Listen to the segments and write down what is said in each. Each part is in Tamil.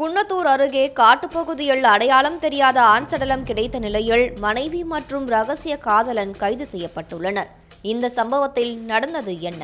குன்னத்தூர் அருகே காட்டுப்பகுதியில் அடையாளம் தெரியாத ஆண் சடலம் கிடைத்த நிலையில் மனைவி மற்றும் ரகசிய காதலன் கைது செய்யப்பட்டுள்ளனர். இந்த சம்பவத்தில் நடந்தது என்ன?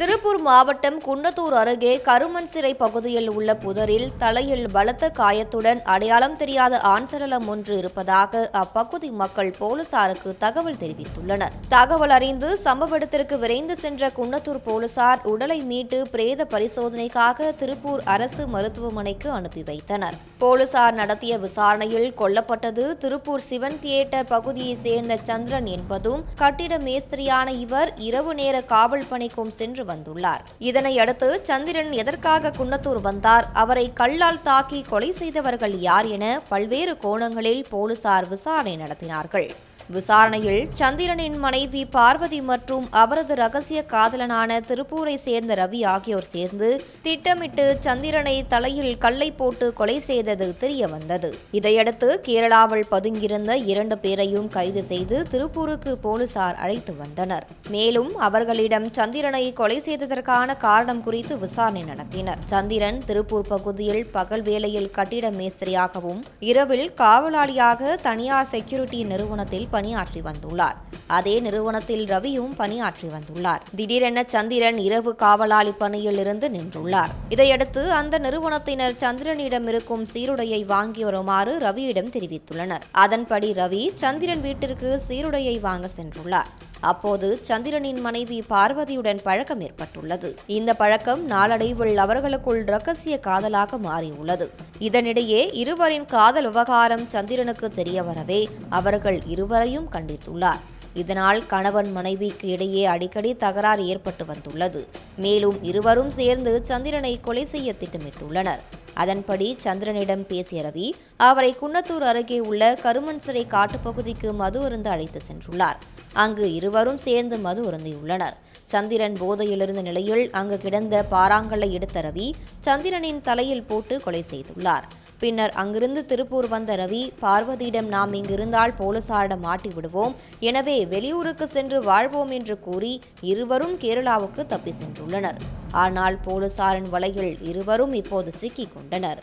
திருப்பூர் மாவட்டம் குன்னத்தூர் அருகே கருமன் சிறை பகுதியில் உள்ள புதரில் தலையில் பலத்த காயத்துடன் அடையாளம் தெரியாத ஆண் சடலம் ஒன்று இருப்பதாக அப்பகுதி மக்கள் போலீசாருக்கு தகவல் தெரிவித்துள்ளனர். தகவல் அறிந்து சம்பவ இடத்திற்கு விரைந்து சென்ற குன்னத்தூர் போலீசார் உடலை மீட்டு பிரேத பரிசோதனைக்காக திருப்பூர் அரசு மருத்துவமனைக்கு அனுப்பி வைத்தனர். போலீசார் நடத்திய விசாரணையில் கொல்லப்பட்டது திருப்பூர் சிவன் தியேட்டர் பகுதியைச் சேர்ந்த சந்திரன் என்பதும் கட்டிட மேஸ்திரியான இவர் இரவு நேர காவல் பணிக்கும் சென்று வந்துள்ளார். இதனையடுத்து சந்திரன் எதற்காக குன்னத்தூர் வந்தார்? அவரை கல்லால் தாக்கி கொலை செய்தவர்கள் யார் என பல்வேறு கோணங்களில் போலீசார் விசாரணை நடத்தினார்கள். விசாரணையில் சந்திரனின் மனைவி பார்வதி மற்றும் அவரது ரகசிய காதலனான திருப்பூரை சேர்ந்த ரவி ஆகியோர் சேர்ந்து திட்டமிட்டு சந்திரனை தலையில் கல்லை போட்டு கொலை செய்தது தெரிய வந்தது இதையடுத்து கேரளாவில் பதுங்கியிருந்த இரண்டு பேரையும் கைது செய்து திருப்பூருக்கு போலீசார் அழைத்து வந்தனர். மேலும் அவர்களிடம் சந்திரனை கொலை செய்ததற்கான காரணம் குறித்து விசாரணை நடத்தினர். சந்திரன் திருப்பூர் பகுதியில் பகல் வேளையில் கட்டிட மேஸ்திரியாகவும் இரவில் காவலாளியாக தனியார் செக்யூரிட்டி நிறுவனத்தில் பணியாற்றி வந்துள்ளார். அதே நிறுவனத்தில் ரவியும் பணியாற்றி வந்துள்ளார். திடீரென சந்திரன் இரவு காவலாளி பணியில் இருந்து நின்றுள்ளார். இதையடுத்து அந்த நிறுவனத்தினர் சந்திரனிடம் இருக்கும் சீருடையை வாங்கி வருமாறு ரவியிடம் தெரிவித்துள்ளனர். அதன்படி ரவி சந்திரன் வீட்டிற்கு சீருடையை வாங்க சென்றுள்ளார். அப்போது சந்திரனின் மனைவி பார்வதியுடன் பழக்கம் ஏற்பட்டுள்ளது. இந்த பழக்கம் நாளடைவில் அவர்களுக்குள் ரகசிய காதலாக மாறியுள்ளது. இதனிடையே இருவரின் காதல் விவகாரம் சந்திரனுக்கு தெரிய வரவே அவர்கள் இருவரையும் கண்டித்துள்ளார். இதனால் கணவன் மனைவிக்கு இடையே அடிக்கடி தகராறு ஏற்பட்டு வந்துள்ளது. மேலும் இருவரும் சேர்ந்து சந்திரனை கொலை செய்ய திட்டமிட்டுள்ளனர். அதன்படி சந்திரனிடம் பேசிய ரவி அவரை குன்னத்தூர் அருகே உள்ள கருமன் சிறை காட்டுப்பகுதிக்கு மது அருந்து அழைத்து சென்றுள்ளார். அங்கு இருவரும் சேர்ந்து மது அருந்தியுள்ளனர். சந்திரன் போதையிலிருந்த நிலையில் அங்கு கிடந்த பாறாங்கல்லை எடுத்த ரவி சந்திரனின் தலையில் போட்டு கொலை செய்துள்ளார். பின்னர் அங்கிருந்து திருப்பூர் வந்த ரவி பார்வதியிடம் நாம் இங்கிருந்தால் போலீசாரிடம் மாட்டி விடுவோம் எனவே வெளியூருக்கு சென்று வாழ்வோம் என்று கூறி இருவரும் கேரளாவுக்கு தப்பி சென்றுள்ளனர். ஆனால் போலீசாரின் வலையில் இருவரும் இப்போது சிக்கிக் கொண்டனர்.